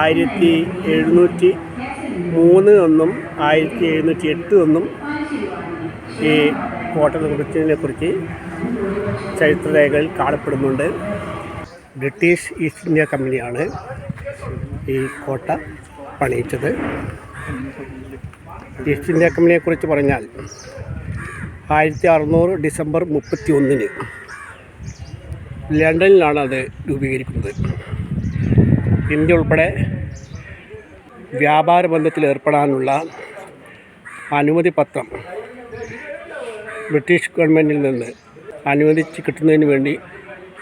ആയിരത്തി എഴുന്നൂറ്റി മൂന്ന് എന്നും ആയിരത്തി എഴുന്നൂറ്റി എട്ട് എന്നും ഈ കോട്ട നിർമ്മിച്ചതിനെ കുറിച്ച് ചരിത്രരേഖകളിൽ കാണപ്പെടുന്നുണ്ട്. ബ്രിട്ടീഷ് ഈസ്റ്റ് ഇന്ത്യ കമ്പനിയാണ് ഈ കോട്ട പണിയിച്ചത്. ഈസ്റ്റ് ഇന്ത്യ കമ്പനിയെക്കുറിച്ച് പറഞ്ഞാൽ ആയിരത്തി അറുന്നൂറ് ഡിസംബർ മുപ്പത്തി ഒന്നിന് ലണ്ടനിലാണ് അത് രൂപീകരിക്കുന്നത്. ഇന്ത്യ ഉൾപ്പെടെ വ്യാപാര ബന്ധത്തിൽ ഏർപ്പെടാനുള്ള അനുമതി പത്രം ബ്രിട്ടീഷ് ഗവൺമെന്റിൽ നിന്ന് അനുവദിച്ച് കിട്ടുന്നതിന് വേണ്ടി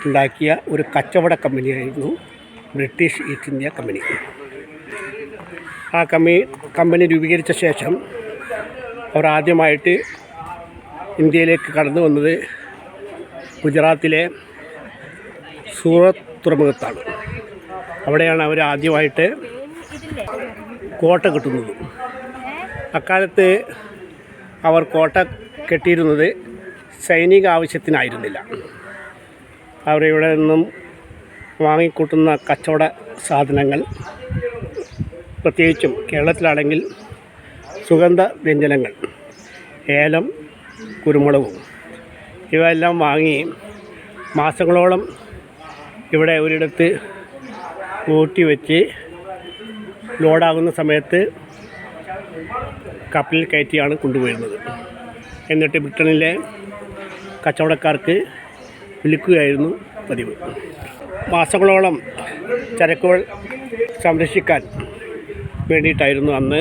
ഉണ്ടാക്കിയ ഒരു കച്ചവട കമ്പനിയായിരുന്നു ബ്രിട്ടീഷ് ഈസ്റ്റ് ഇന്ത്യ കമ്പനി. ആ കമ്പനി കമ്പനി രൂപീകരിച്ച ശേഷം അവർ ആദ്യമായിട്ട് ഇന്ത്യയിലേക്ക് കടന്നു വന്നത് ഗുജറാത്തിലെ സൂറത്ത് തുറമുഖത്താണ്. അവിടെയാണ് അവർ ആദ്യമായിട്ട് കോട്ട കെട്ടുന്നത്. അക്കാലത്ത് അവർ കോട്ട കെട്ടിയിരുന്നത് സൈനിക ആവശ്യത്തിനായിരുന്നില്ല. അവരിവിടെ നിന്നും വാങ്ങിക്കൂട്ടുന്ന കച്ചവട സാധനങ്ങൾ പ്രത്യേകിച്ചും കേരളത്തിലാണെങ്കിൽ സുഗന്ധ വ്യഞ്ജനങ്ങൾ ഏലം കുരുമുളകും ഇവയെല്ലാം വാങ്ങി മാസങ്ങളോളം ഇവിടെ ഒരിടത്ത് കൂട്ടി വെച്ച് ലോഡാകുന്ന സമയത്ത് കപ്പലിൽ കയറ്റിയാണ് കൊണ്ടുപോയിരുന്നത്. എന്നിട്ട് ബ്രിട്ടനിലെ കച്ചവടക്കാർക്ക് വിൽക്കുകയായിരുന്നു പതിവ്. മാസങ്ങളോളം ചരക്കുകൾ സംരക്ഷിക്കാൻ വേണ്ടിയിട്ടായിരുന്നു അന്ന്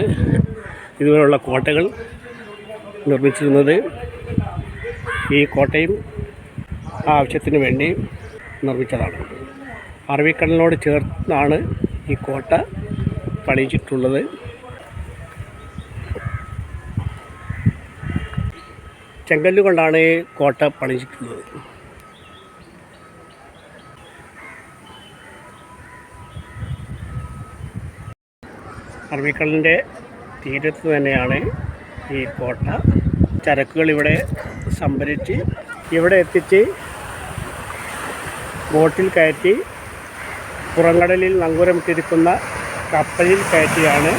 ഇതുപോലുള്ള കോട്ടകൾ നിർമ്മിച്ചിരുന്നത്. ഈ കോട്ടയും ആ ആവശ്യത്തിന് വേണ്ടി നിർമ്മിച്ചതാണ്. അറബിക്കടലിനോട് ചേർന്നാണ് ഈ കോട്ട പണിയിച്ചിട്ടുള്ളത് ചെങ്കല്ല് കൊണ്ടാണ് ഈ കോട്ട പണിച്ചിട്ടുള്ളത് അറബിക്കടലിന്റെ തീരത്ത് തന്നെയാണ് ഈ കോട്ട. ചരക്കുകൾ ഇവിടെ സംഭരിച്ച് ഇവിടെ എത്തിച്ച് ബോട്ടിൽ കയറ്റി പുറംകടലിൽ നങ്കൂരമിട്ടിരിക്കുന്ന കപ്പലിൽ കയറ്റിയാണ്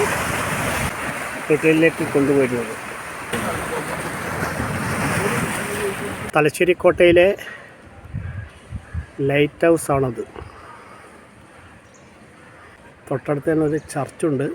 തൊട്ടിലേക്ക് കൊണ്ടുവരുന്നത്. തലശ്ശേരി കോട്ടയിലെ ലൈറ്റ് ഹൗസ് ആണത് തൊട്ടടുത്ത് തന്നെ ഒരു ചർച്ചുണ്ട്.